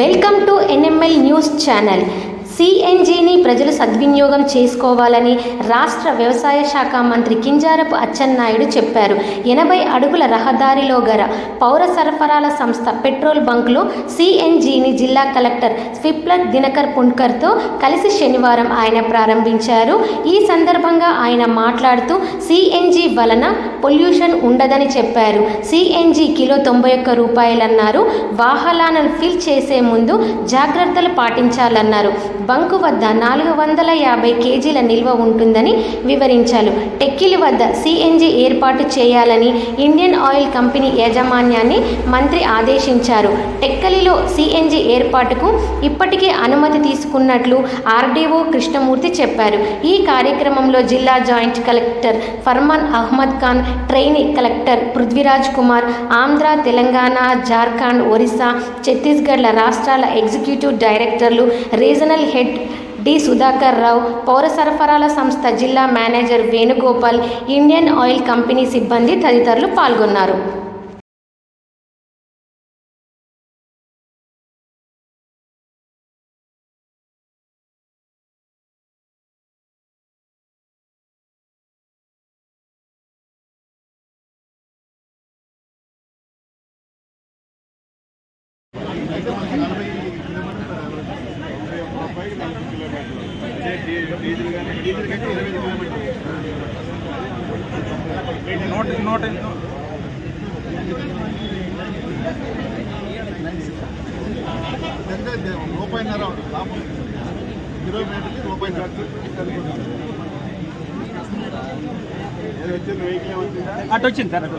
welcome to NML news channel సిఎన్జిని ప్రజలు సద్వినియోగం చేసుకోవాలని రాష్ట్ర వ్యవసాయ శాఖ మంత్రి కింజారపు అచ్చెన్నాయుడు చెప్పారు. ఎనభై అడుగుల రహదారిలో గల పౌర సరఫరాల సంస్థ పెట్రోల్ బంక్లో సిఎన్జిని జిల్లా కలెక్టర్ స్విప్లర్ దినకర్ పుణ్కర్తో కలిసి శనివారం ఆయన ప్రారంభించారు. ఈ సందర్భంగా ఆయన మాట్లాడుతూ సిఎన్జి వలన పొల్యూషన్ ఉండదని చెప్పారు. సిఎన్జి కిలో తొంభై ఒక్క రూపాయలన్నారు. వాహనాలను ఫిల్ చేసే ముందు జాగ్రత్తలు పాటించాలన్నారు. బంకు వద్ద నాలుగు వందల యాభై కేజీల నిల్వ ఉంటుందని వివరించారు. టెక్కిలి వద్ద సిఎన్జి ఏర్పాటు చేయాలని ఇండియన్ ఆయిల్ కంపెనీ యాజమాన్యాన్ని మంత్రి ఆదేశించారు. టెక్కలిలో సిఎన్జి ఏర్పాటుకు ఇప్పటికే అనుమతి తీసుకున్నట్లు ఆర్డీఓ కృష్ణమూర్తి చెప్పారు. ఈ కార్యక్రమంలో జిల్లా joint collector Farman Ahmad Khan trainee collector Prithviraj Kumar Andhra Telangana Jharkhand Orissa ఛత్తీస్గఢ్ల రాష్ట్రాల ఎగ్జిక్యూటివ్ డైరెక్టర్లు regional head D Sudhakar Rao పౌర సరఫరాల సంస్థ జిల్లా manager Venugopal Indian oil company సిబ్బంది తదితరులు పాల్గొన్నారు. నలభై నూట నూట అంటే రూపాయిన్నర లాభం కిలోమీటర్కి రూపాయిన్నర ఏదో వచ్చింది వెహికల్ అటు వచ్చింది. సార్ అటు